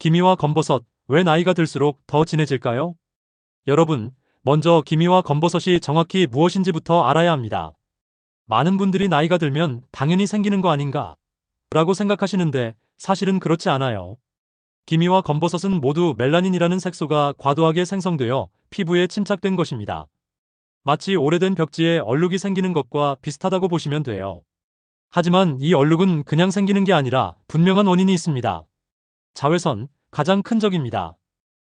기미와 검버섯, 왜 나이가 들수록 더 진해질까요? 여러분, 먼저 기미와 검버섯이 정확히 무엇인지부터 알아야 합니다. 많은 분들이 나이가 들면 당연히 생기는 거 아닌가? 라고 생각하시는데 사실은 그렇지 않아요. 기미와 검버섯은 모두 멜라닌이라는 색소가 과도하게 생성되어 피부에 침착된 것입니다. 마치 오래된 벽지에 얼룩이 생기는 것과 비슷하다고 보시면 돼요. 하지만 이 얼룩은 그냥 생기는 게 아니라 분명한 원인이 있습니다. 자외선, 가장 큰 적입니다.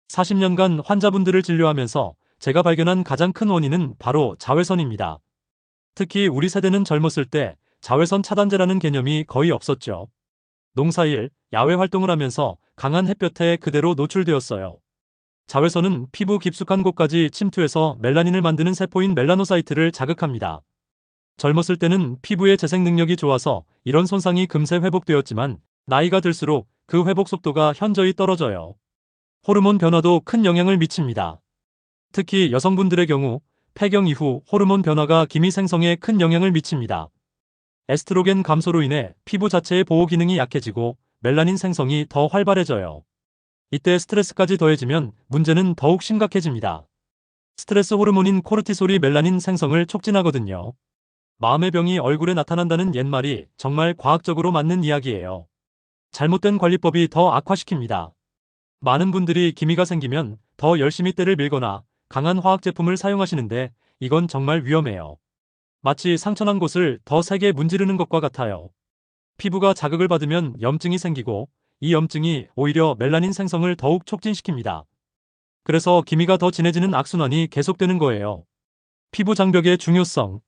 40년간 환자분들을 진료하면서 제가 발견한 가장 큰 원인은 바로 자외선입니다. 특히 우리 세대는 젊었을 때 자외선 차단제라는 개념이 거의 없었죠. 농사일, 야외 활동을 하면서 강한 햇볕에 그대로 노출되었어요. 자외선은 피부 깊숙한 곳까지 침투해서 멜라닌을 만드는 세포인 멜라노사이트를 자극합니다. 젊었을 때는 피부의 재생 능력이 좋아서 이런 손상이 금세 회복되었지만 나이가 들수록 그 회복 속도가 현저히 떨어져요. 호르몬 변화도 큰 영향을 미칩니다. 특히 여성분들의 경우 폐경 이후 호르몬 변화가 기미 생성에 큰 영향을 미칩니다. 에스트로겐 감소로 인해 피부 자체의 보호 기능이 약해지고 멜라닌 생성이 더 활발해져요. 이때 스트레스까지 더해지면 문제는 더욱 심각해집니다. 스트레스 호르몬인 코르티솔이 멜라닌 생성을 촉진하거든요. 마음의 병이 얼굴에 나타난다는 옛말이 정말 과학적으로 맞는 이야기예요. 잘못된 관리법이 더 악화시킵니다. 많은 분들이 기미가 생기면 더 열심히 때를 밀거나 강한 화학 제품을 사용하시는데 이건 정말 위험해요. 마치 상처난 곳을 더 세게 문지르는 것과 같아요. 피부가 자극을 받으면 염증이 생기고 이 염증이 오히려 멜라닌 생성을 더욱 촉진시킵니다. 그래서 기미가 더 진해지는 악순환이 계속되는 거예요. 피부 장벽의 중요성.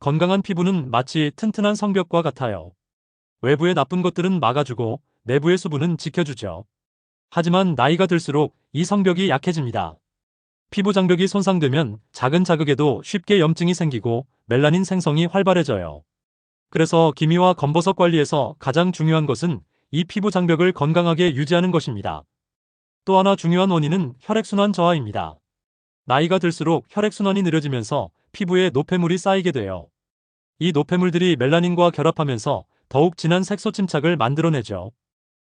건강한 피부는 마치 튼튼한 성벽과 같아요. 외부의 나쁜 것들은 막아주고 내부의 수분은 지켜주죠. 하지만 나이가 들수록 이 성벽이 약해집니다. 피부 장벽이 손상되면 작은 자극에도 쉽게 염증이 생기고 멜라닌 생성이 활발해져요. 그래서 기미와 검버섯 관리에서 가장 중요한 것은 이 피부 장벽을 건강하게 유지하는 것입니다. 또 하나 중요한 원인은 혈액순환 저하입니다. 나이가 들수록 혈액순환이 느려지면서 피부에 노폐물이 쌓이게 돼요. 이 노폐물들이 멜라닌과 결합하면서 더욱 진한 색소 침착을 만들어내죠.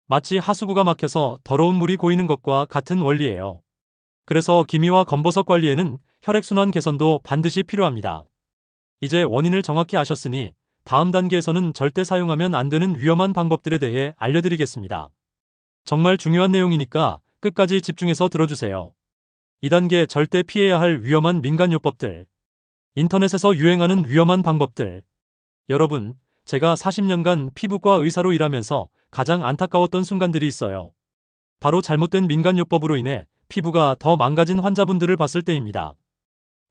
마치 하수구가 막혀서 더러운 물이 고이는 것과 같은 원리예요. 그래서 기미와 검버섯 관리에는 혈액순환 개선도 반드시 필요합니다. 이제 원인을 정확히 아셨으니 다음 단계에서는 절대 사용하면 안 되는 위험한 방법들에 대해 알려드리겠습니다. 정말 중요한 내용이니까 끝까지 집중해서 들어주세요. 2단계 절대 피해야 할 위험한 민간요법들. 인터넷에서 유행하는 위험한 방법들. 여러분, 제가 40년간 피부과 의사로 일하면서 가장 안타까웠던 순간들이 있어요. 바로 잘못된 민간요법으로 인해 피부가 더 망가진 환자분들을 봤을 때입니다.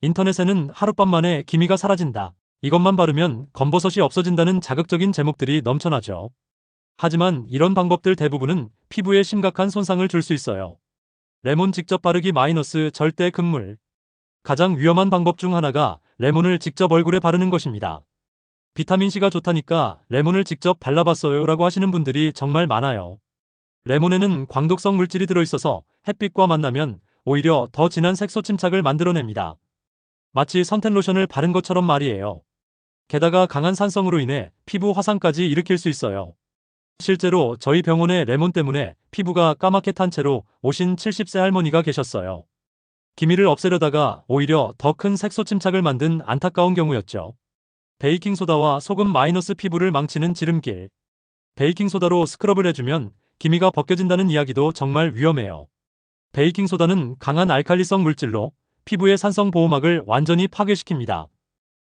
인터넷에는 하룻밤 만에 기미가 사라진다. 이것만 바르면 검버섯이 없어진다는 자극적인 제목들이 넘쳐나죠. 하지만 이런 방법들 대부분은 피부에 심각한 손상을 줄 수 있어요. 레몬 직접 바르기 마이너스 절대 금물. 가장 위험한 방법 중 하나가 레몬을 직접 얼굴에 바르는 것입니다. 비타민C가 좋다니까 레몬을 직접 발라봤어요 라고 하시는 분들이 정말 많아요. 레몬에는 광독성 물질이 들어있어서 햇빛과 만나면 오히려 더 진한 색소 침착을 만들어냅니다. 마치 선텐 로션을 바른 것처럼 말이에요. 게다가 강한 산성으로 인해 피부 화상까지 일으킬 수 있어요. 실제로 저희 병원에 레몬 때문에 피부가 까맣게 탄 채로 오신 70세 할머니가 계셨어요. 기미를 없애려다가 오히려 더 큰 색소 침착을 만든 안타까운 경우였죠. 베이킹소다와 소금 마이너스 피부를 망치는 지름길. 베이킹소다로 스크럽을 해주면 기미가 벗겨진다는 이야기도 정말 위험해요. 베이킹소다는 강한 알칼리성 물질로 피부의 산성 보호막을 완전히 파괴시킵니다.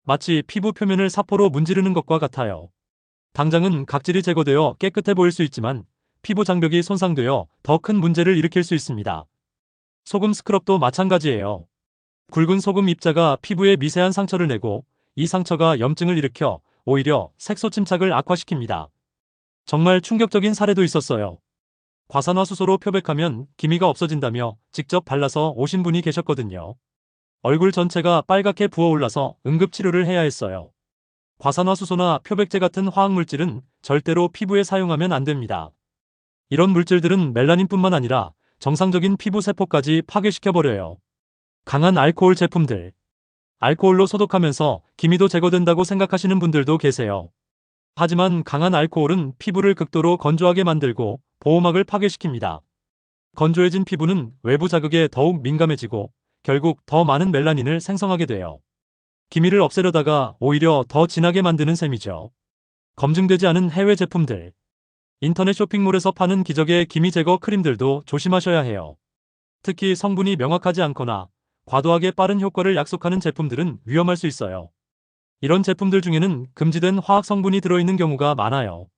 마치 피부 표면을 사포로 문지르는 것과 같아요. 당장은 각질이 제거되어 깨끗해 보일 수 있지만 피부 장벽이 손상되어 더 큰 문제를 일으킬 수 있습니다. 소금 스크럽도 마찬가지예요. 굵은 소금 입자가 피부에 미세한 상처를 내고 이 상처가 염증을 일으켜 오히려 색소 침착을 악화시킵니다. 정말 충격적인 사례도 있었어요. 과산화수소로 표백하면 기미가 없어진다며 직접 발라서 오신 분이 계셨거든요. 얼굴 전체가 빨갛게 부어올라서 응급치료를 해야 했어요. 과산화수소나 표백제 같은 화학물질은 절대로 피부에 사용하면 안 됩니다. 이런 물질들은 멜라닌뿐만 아니라 정상적인 피부 세포까지 파괴시켜버려요. 강한 알코올 제품들. 알코올로 소독하면서 기미도 제거된다고 생각하시는 분들도 계세요. 하지만 강한 알코올은 피부를 극도로 건조하게 만들고 보호막을 파괴시킵니다. 건조해진 피부는 외부 자극에 더욱 민감해지고 결국 더 많은 멜라닌을 생성하게 돼요. 기미를 없애려다가 오히려 더 진하게 만드는 셈이죠. 검증되지 않은 해외 제품들. 인터넷 쇼핑몰에서 파는 기적의 기미 제거 크림들도 조심하셔야 해요. 특히 성분이 명확하지 않거나 과도하게 빠른 효과를 약속하는 제품들은 위험할 수 있어요. 이런 제품들 중에는 금지된 화학 성분이 들어있는 경우가 많아요.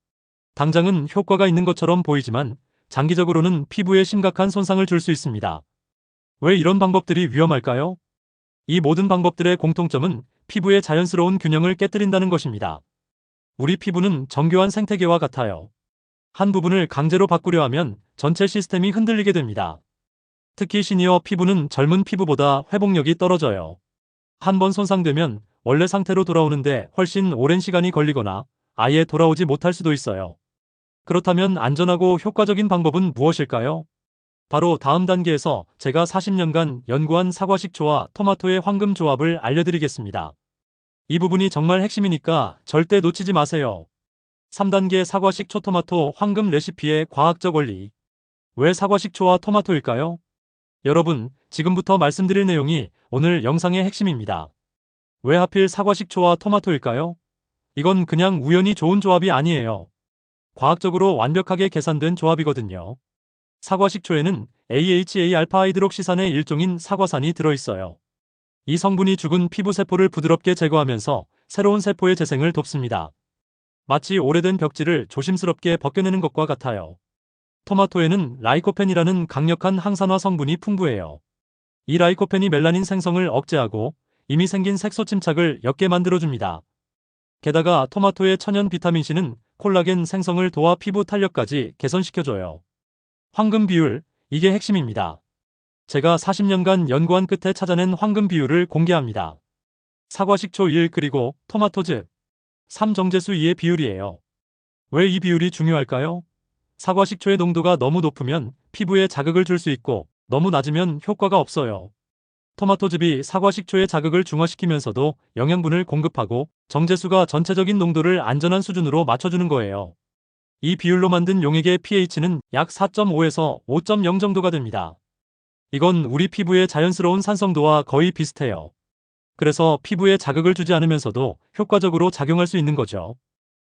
당장은 효과가 있는 것처럼 보이지만 장기적으로는 피부에 심각한 손상을 줄 수 있습니다. 왜 이런 방법들이 위험할까요? 이 모든 방법들의 공통점은 피부의 자연스러운 균형을 깨뜨린다는 것입니다. 우리 피부는 정교한 생태계와 같아요. 한 부분을 강제로 바꾸려 하면 전체 시스템이 흔들리게 됩니다. 특히 시니어 피부는 젊은 피부보다 회복력이 떨어져요. 한 번 손상되면 원래 상태로 돌아오는데 훨씬 오랜 시간이 걸리거나 아예 돌아오지 못할 수도 있어요. 그렇다면 안전하고 효과적인 방법은 무엇일까요? 바로 다음 단계에서 제가 40년간 연구한 사과 식초와 토마토의 황금 조합을 알려드리겠습니다. 이 부분이 정말 핵심이니까 절대 놓치지 마세요. 3단계 사과 식초 토마토 황금 레시피의 과학적 원리. 왜 사과 식초와 토마토일까요? 여러분, 지금부터 말씀드릴 내용이 오늘 영상의 핵심입니다. 왜 하필 사과 식초와 토마토일까요? 이건 그냥 우연히 좋은 조합이 아니에요. 과학적으로 완벽하게 계산된 조합이거든요. 사과 식초에는 AHA-알파 하이드록시산의 일종인 사과산이 들어있어요. 이 성분이 죽은 피부 세포를 부드럽게 제거하면서 새로운 세포의 재생을 돕습니다. 마치 오래된 벽지를 조심스럽게 벗겨내는 것과 같아요. 토마토에는 라이코펜이라는 강력한 항산화 성분이 풍부해요. 이 라이코펜이 멜라닌 생성을 억제하고 이미 생긴 색소 침착을 옅게 만들어줍니다. 게다가 토마토의 천연 비타민C는 콜라겐 생성을 도와 피부 탄력까지 개선시켜줘요. 황금 비율, 이게 핵심입니다. 제가 40년간 연구한 끝에 찾아낸 황금 비율을 공개합니다. 사과 식초 1 그리고 토마토즙 3 정제수 2의 비율이에요. 왜 이 비율이 중요할까요? 사과 식초의 농도가 너무 높으면 피부에 자극을 줄 수 있고 너무 낮으면 효과가 없어요. 토마토즙이 사과 식초의 자극을 중화시키면서도 영양분을 공급하고 정제수가 전체적인 농도를 안전한 수준으로 맞춰주는 거예요. 이 비율로 만든 용액의 pH는 약 4.5에서 5.0 정도가 됩니다. 이건 우리 피부의 자연스러운 산성도와 거의 비슷해요. 그래서 피부에 자극을 주지 않으면서도 효과적으로 작용할 수 있는 거죠.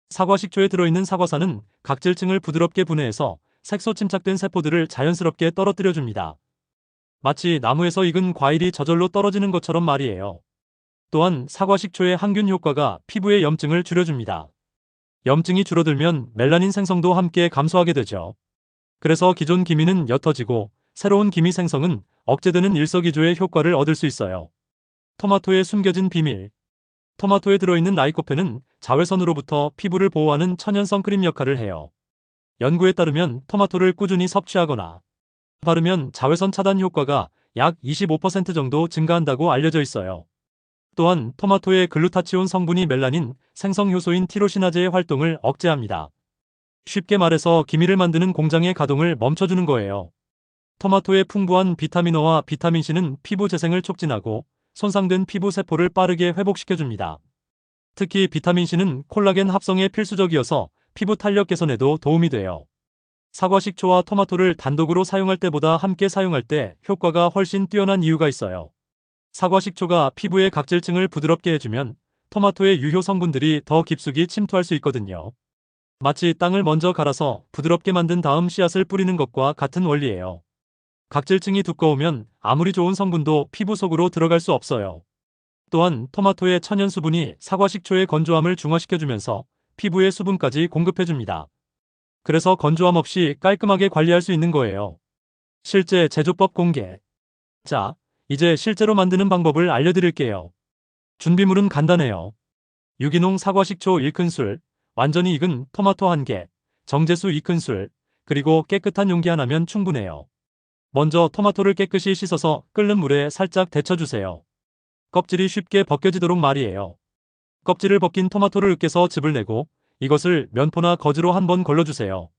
사과 식초에 들어있는 사과산은 각질층을 부드럽게 분해해서 색소 침착된 세포들을 자연스럽게 떨어뜨려 줍니다. 마치 나무에서 익은 과일이 저절로 떨어지는 것처럼 말이에요. 또한 사과 식초의 항균 효과가 피부의 염증을 줄여줍니다. 염증이 줄어들면 멜라닌 생성도 함께 감소하게 되죠. 그래서 기존 기미는 옅어지고 새로운 기미 생성은 억제되는 일석이조의 효과를 얻을 수 있어요. 토마토의 숨겨진 비밀 토마토에 들어있는 라이코펜은 자외선으로부터 피부를 보호하는 천연 선크림 역할을 해요. 연구에 따르면 토마토를 꾸준히 섭취하거나 바르면 자외선 차단 효과가 약 25% 정도 증가한다고 알려져 있어요. 또한 토마토의 글루타치온 성분이 멜라닌 생성 효소인 티로시나제의 활동을 억제합니다. 쉽게 말해서 기미를 만드는 공장의 가동을 멈춰주는 거예요. 토마토의 풍부한 비타민어와 비타민C는 피부 재생을 촉진하고 손상된 피부 세포를 빠르게 회복시켜줍니다. 특히 비타민C는 콜라겐 합성에 필수적이어서 피부 탄력 개선에도 도움이 돼요. 사과 식초와 토마토를 단독으로 사용할 때보다 함께 사용할 때 효과가 훨씬 뛰어난 이유가 있어요. 사과 식초가 피부의 각질층을 부드럽게 해주면 토마토의 유효 성분들이 더 깊숙이 침투할 수 있거든요. 마치 땅을 먼저 갈아서 부드럽게 만든 다음 씨앗을 뿌리는 것과 같은 원리예요. 각질층이 두꺼우면 아무리 좋은 성분도 피부 속으로 들어갈 수 없어요. 또한 토마토의 천연 수분이 사과 식초의 건조함을 중화시켜주면서 피부의 수분까지 공급해줍니다. 그래서 건조함 없이 깔끔하게 관리할 수 있는 거예요. 실제 제조법 공개. 자, 이제 실제로 만드는 방법을 알려드릴게요. 준비물은 간단해요. 유기농 사과 식초 1큰술, 완전히 익은 토마토 1개, 정제수 2큰술, 그리고 깨끗한 용기 하나면 충분해요. 먼저 토마토를 깨끗이 씻어서 끓는 물에 살짝 데쳐주세요. 껍질이 쉽게 벗겨지도록 말이에요. 껍질을 벗긴 토마토를 으깨서 즙을 내고 이것을 면포나 거즈로 한번 걸러주세요.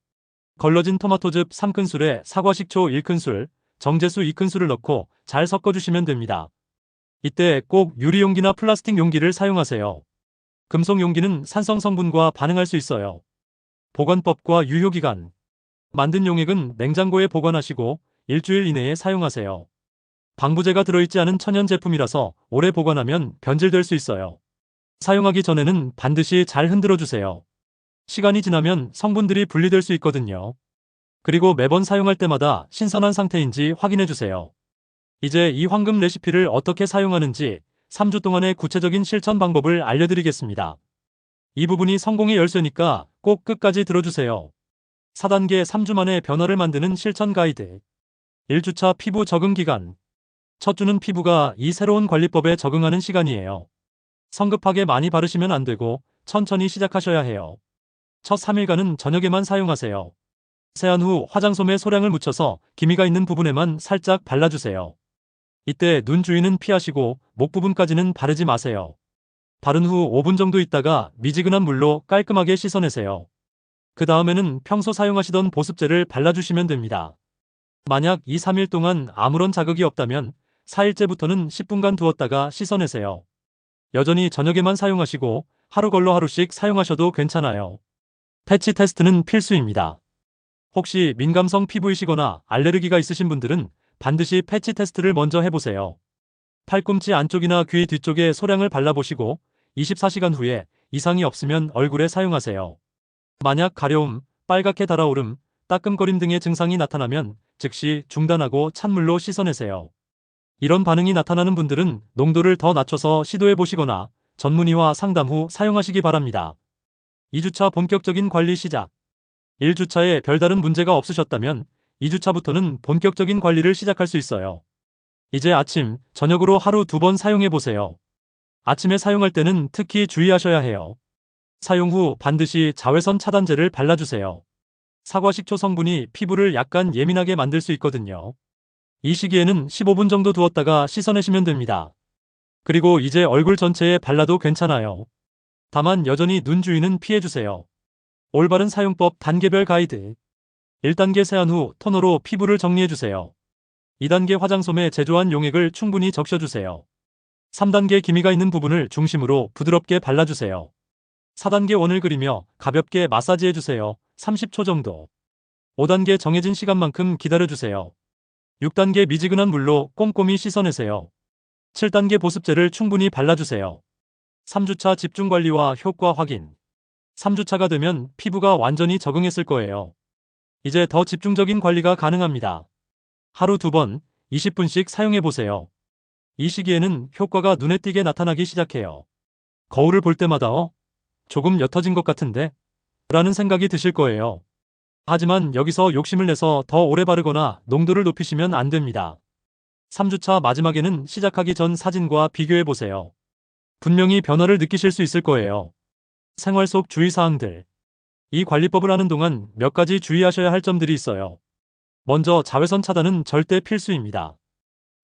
걸러진 토마토즙 3큰술에 사과 식초 1큰술, 정제수 2큰술을 넣고 잘 섞어주시면 됩니다. 이때 꼭 유리용기나 플라스틱 용기를 사용하세요. 금속 용기는 산성 성분과 반응할 수 있어요. 보관법과 유효기간 만든 용액은 냉장고에 보관하시고 일주일 이내에 사용하세요. 방부제가 들어있지 않은 천연 제품이라서 오래 보관하면 변질될 수 있어요. 사용하기 전에는 반드시 잘 흔들어 주세요. 시간이 지나면 성분들이 분리될 수 있거든요. 그리고 매번 사용할 때마다 신선한 상태인지 확인해 주세요. 이제 이 황금 레시피를 어떻게 사용하는지 3주 동안의 구체적인 실천 방법을 알려드리겠습니다. 이 부분이 성공의 열쇠니까 꼭 끝까지 들어주세요. 4단계 3주 만에 변화를 만드는 실천 가이드. 1주차 피부 적응 기간. 첫 주는 피부가 이 새로운 관리법에 적응하는 시간이에요. 성급하게 많이 바르시면 안 되고 천천히 시작하셔야 해요. 첫 3일간은 저녁에만 사용하세요. 세안 후 화장솜에 소량을 묻혀서 기미가 있는 부분에만 살짝 발라주세요. 이때 눈 주위는 피하시고 목 부분까지는 바르지 마세요. 바른 후 5분 정도 있다가 미지근한 물로 깔끔하게 씻어내세요. 그 다음에는 평소 사용하시던 보습제를 발라주시면 됩니다. 만약 2, 3일 동안 아무런 자극이 없다면 4일째부터는 10분간 두었다가 씻어내세요. 여전히 저녁에만 사용하시고 하루 걸러 하루씩 사용하셔도 괜찮아요. 패치 테스트는 필수입니다. 혹시 민감성 피부이시거나 알레르기가 있으신 분들은 반드시 패치 테스트를 먼저 해보세요. 팔꿈치 안쪽이나 귀 뒤쪽에 소량을 발라보시고 24시간 후에 이상이 없으면 얼굴에 사용하세요. 만약 가려움, 빨갛게 달아오름, 따끔거림 등의 증상이 나타나면 즉시 중단하고 찬물로 씻어내세요. 이런 반응이 나타나는 분들은 농도를 더 낮춰서 시도해 보시거나 전문의와 상담 후 사용하시기 바랍니다. 2주차 본격적인 관리 시작. 1주차에 별다른 문제가 없으셨다면 2주차부터는 본격적인 관리를 시작할 수 있어요. 이제 아침, 저녁으로 하루 두 번 사용해 보세요. 아침에 사용할 때는 특히 주의하셔야 해요. 사용 후 반드시 자외선 차단제를 발라주세요. 사과 식초 성분이 피부를 약간 예민하게 만들 수 있거든요. 이 시기에는 15분 정도 두었다가 씻어내시면 됩니다. 그리고 이제 얼굴 전체에 발라도 괜찮아요. 다만 여전히 눈 주위는 피해주세요. 올바른 사용법 단계별 가이드. 1단계 세안 후 토너로 피부를 정리해주세요. 2단계 화장솜에 제조한 용액을 충분히 적셔주세요. 3단계 기미가 있는 부분을 중심으로 부드럽게 발라주세요. 4단계 원을 그리며 가볍게 마사지해주세요. 30초 정도. 5단계 정해진 시간만큼 기다려주세요. 6단계 미지근한 물로 꼼꼼히 씻어내세요. 7단계 보습제를 충분히 발라주세요. 3주차 집중관리와 효과 확인. 3주차가 되면 피부가 완전히 적응했을 거예요. 이제 더 집중적인 관리가 가능합니다. 하루 두 번, 20분씩 사용해보세요. 이 시기에는 효과가 눈에 띄게 나타나기 시작해요. 거울을 볼 때마다 어? 조금 옅어진 것 같은데? 라는 생각이 드실 거예요. 하지만 여기서 욕심을 내서 더 오래 바르거나 농도를 높이시면 안 됩니다. 3주차 마지막에는 시작하기 전 사진과 비교해 보세요. 분명히 변화를 느끼실 수 있을 거예요. 생활 속 주의사항들. 이 관리법을 하는 동안 몇 가지 주의하셔야 할 점들이 있어요. 먼저 자외선 차단은 절대 필수입니다.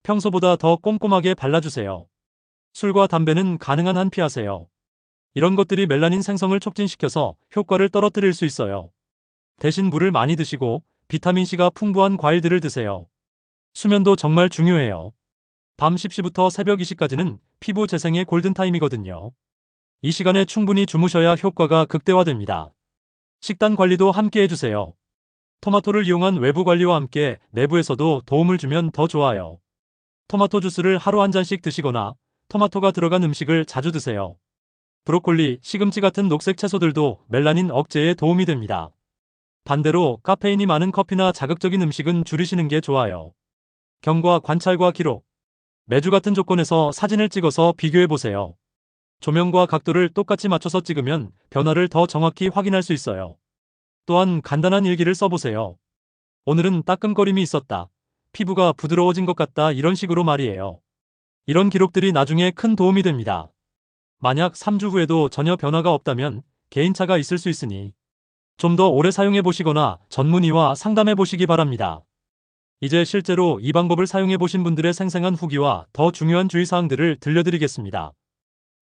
평소보다 더 꼼꼼하게 발라주세요. 술과 담배는 가능한 한 피하세요. 이런 것들이 멜라닌 생성을 촉진시켜서 효과를 떨어뜨릴 수 있어요. 대신 물을 많이 드시고 비타민C가 풍부한 과일들을 드세요. 수면도 정말 중요해요. 밤 10시부터 새벽 2시까지는 피부 재생의 골든타임이거든요. 이 시간에 충분히 주무셔야 효과가 극대화됩니다. 식단 관리도 함께 해주세요. 토마토를 이용한 외부 관리와 함께 내부에서도 도움을 주면 더 좋아요. 토마토 주스를 하루 한 잔씩 드시거나 토마토가 들어간 음식을 자주 드세요. 브로콜리, 시금치 같은 녹색 채소들도 멜라닌 억제에 도움이 됩니다. 반대로 카페인이 많은 커피나 자극적인 음식은 줄이시는 게 좋아요. 경과 관찰과 기록. 매주 같은 조건에서 사진을 찍어서 비교해 보세요. 조명과 각도를 똑같이 맞춰서 찍으면 변화를 더 정확히 확인할 수 있어요. 또한 간단한 일기를 써보세요. 오늘은 따끔거림이 있었다. 피부가 부드러워진 것 같다. 이런 식으로 말이에요. 이런 기록들이 나중에 큰 도움이 됩니다. 만약 3주 후에도 전혀 변화가 없다면 개인차가 있을 수 있으니 좀 더 오래 사용해 보시거나 전문의와 상담해 보시기 바랍니다. 이제 실제로 이 방법을 사용해 보신 분들의 생생한 후기와 더 중요한 주의사항들을 들려드리겠습니다.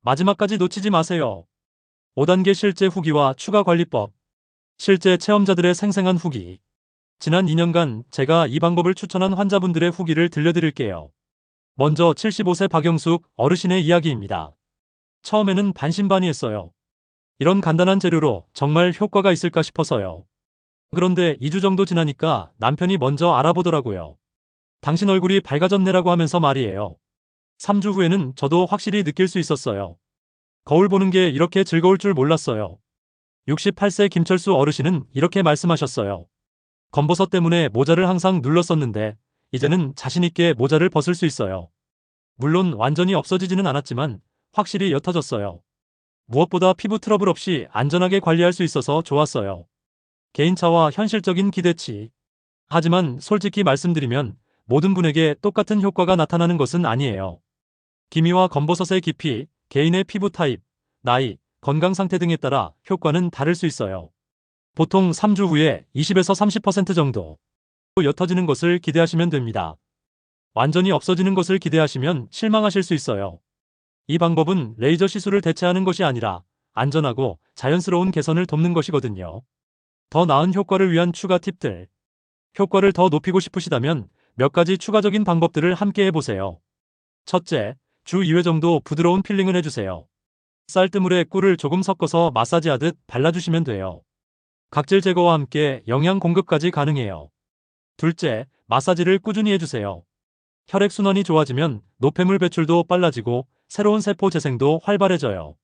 마지막까지 놓치지 마세요. 5단계 실제 후기와 추가 관리법. 실제 체험자들의 생생한 후기. 지난 2년간 제가 이 방법을 추천한 환자분들의 후기를 들려드릴게요. 먼저 75세 박영숙 어르신의 이야기입니다. 처음에는 반신반의했어요. 이런 간단한 재료로 정말 효과가 있을까 싶어서요. 그런데 2주 정도 지나니까 남편이 먼저 알아보더라고요. 당신 얼굴이 밝아졌네라고 하면서 말이에요. 3주 후에는 저도 확실히 느낄 수 있었어요. 거울 보는 게 이렇게 즐거울 줄 몰랐어요. 68세 김철수 어르신은 이렇게 말씀하셨어요. 검버섯 때문에 모자를 항상 눌렀었는데 이제는 자신있게 모자를 벗을 수 있어요. 물론 완전히 없어지지는 않았지만 확실히 옅어졌어요. 무엇보다 피부 트러블 없이 안전하게 관리할 수 있어서 좋았어요. 개인차와 현실적인 기대치. 하지만 솔직히 말씀드리면 모든 분에게 똑같은 효과가 나타나는 것은 아니에요. 기미와 검버섯의 깊이, 개인의 피부 타입, 나이, 건강 상태 등에 따라 효과는 다를 수 있어요. 보통 3주 후에 20에서 30% 정도 옅어지는 것을 기대하시면 됩니다. 완전히 없어지는 것을 기대하시면 실망하실 수 있어요. 이 방법은 레이저 시술을 대체하는 것이 아니라 안전하고 자연스러운 개선을 돕는 것이거든요. 더 나은 효과를 위한 추가 팁들. 효과를 더 높이고 싶으시다면 몇 가지 추가적인 방법들을 함께 해보세요. 첫째, 주 2회 정도 부드러운 필링을 해주세요. 쌀뜨물에 꿀을 조금 섞어서 마사지하듯 발라주시면 돼요. 각질 제거와 함께 영양 공급까지 가능해요. 둘째, 마사지를 꾸준히 해주세요. 혈액순환이 좋아지면 노폐물 배출도 빨라지고 새로운 세포 재생도 활발해져요.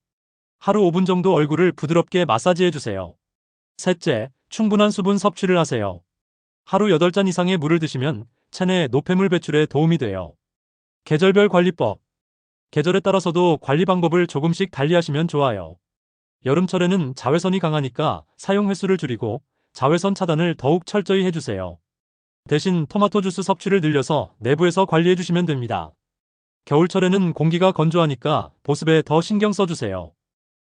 하루 5분 정도 얼굴을 부드럽게 마사지해주세요. 셋째, 충분한 수분 섭취를 하세요. 하루 8잔 이상의 물을 드시면 체내 노폐물 배출에 도움이 돼요. 계절별 관리법. 계절에 따라서도 관리 방법을 조금씩 달리하시면 좋아요. 여름철에는 자외선이 강하니까 사용 횟수를 줄이고 자외선 차단을 더욱 철저히 해주세요. 대신 토마토 주스 섭취를 늘려서 내부에서 관리해주시면 됩니다. 겨울철에는 공기가 건조하니까 보습에 더 신경 써주세요.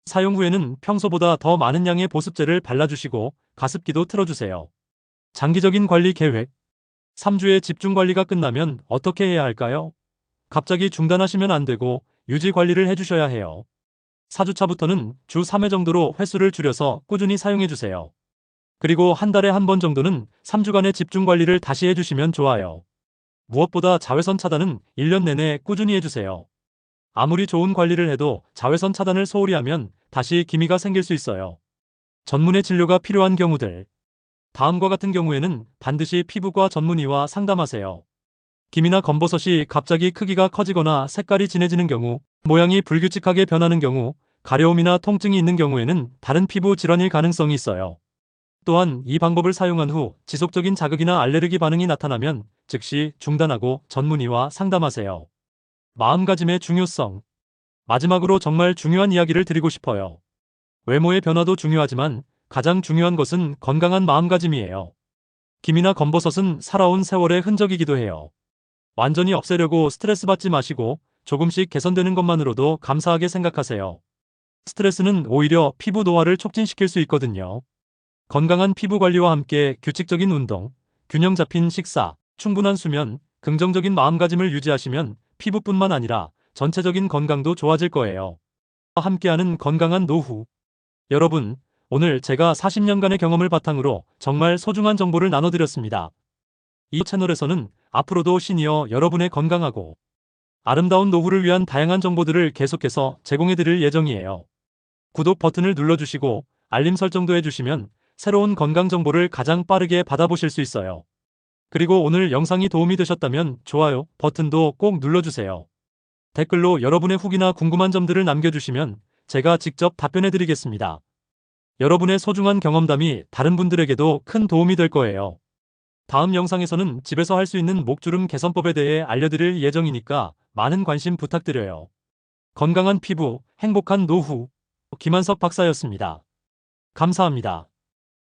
사용 후에는 평소보다 더 많은 양의 보습제를 발라주시고 가습기도 틀어주세요. 장기적인 관리 계획. 3주의 집중 관리가 끝나면 어떻게 해야 할까요? 갑자기 중단하시면 안 되고 유지 관리를 해주셔야 해요. 4주차부터는 주 3회 정도로 횟수를 줄여서 꾸준히 사용해주세요. 그리고 한 달에 한 번 정도는 3주간의 집중 관리를 다시 해주시면 좋아요. 무엇보다 자외선 차단은 1년 내내 꾸준히 해주세요. 아무리 좋은 관리를 해도 자외선 차단을 소홀히 하면 다시 기미가 생길 수 있어요. 전문의 진료가 필요한 경우들. 다음과 같은 경우에는 반드시 피부과 전문의와 상담하세요. 기미나 검버섯이 갑자기 크기가 커지거나 색깔이 진해지는 경우, 모양이 불규칙하게 변하는 경우, 가려움이나 통증이 있는 경우에는 다른 피부 질환일 가능성이 있어요. 또한 이 방법을 사용한 후 지속적인 자극이나 알레르기 반응이 나타나면 즉시 중단하고 전문의와 상담하세요. 마음가짐의 중요성. 마지막으로 정말 중요한 이야기를 드리고 싶어요. 외모의 변화도 중요하지만 가장 중요한 것은 건강한 마음가짐이에요. 김이나 검버섯은 살아온 세월의 흔적이기도 해요. 완전히 없애려고 스트레스 받지 마시고 조금씩 개선되는 것만으로도 감사하게 생각하세요. 스트레스는 오히려 피부 노화를 촉진시킬 수 있거든요. 건강한 피부 관리와 함께 규칙적인 운동, 균형 잡힌 식사, 충분한 수면, 긍정적인 마음가짐을 유지하시면 피부뿐만 아니라 전체적인 건강도 좋아질 거예요. 함께하는 건강한 노후. 여러분, 오늘 제가 40년간의 경험을 바탕으로 정말 소중한 정보를 나눠드렸습니다. 이 채널에서는 앞으로도 시니어 여러분의 건강하고 아름다운 노후를 위한 다양한 정보들을 계속해서 제공해드릴 예정이에요. 구독 버튼을 눌러주시고 알림 설정도 해주시면 새로운 건강 정보를 가장 빠르게 받아보실 수 있어요. 그리고 오늘 영상이 도움이 되셨다면 좋아요 버튼도 꼭 눌러주세요. 댓글로 여러분의 후기나 궁금한 점들을 남겨주시면 제가 직접 답변해드리겠습니다. 여러분의 소중한 경험담이 다른 분들에게도 큰 도움이 될 거예요. 다음 영상에서는 집에서 할 수 있는 목주름 개선법에 대해 알려드릴 예정이니까 많은 관심 부탁드려요. 건강한 피부, 행복한 노후, 김한석 박사였습니다. 감사합니다.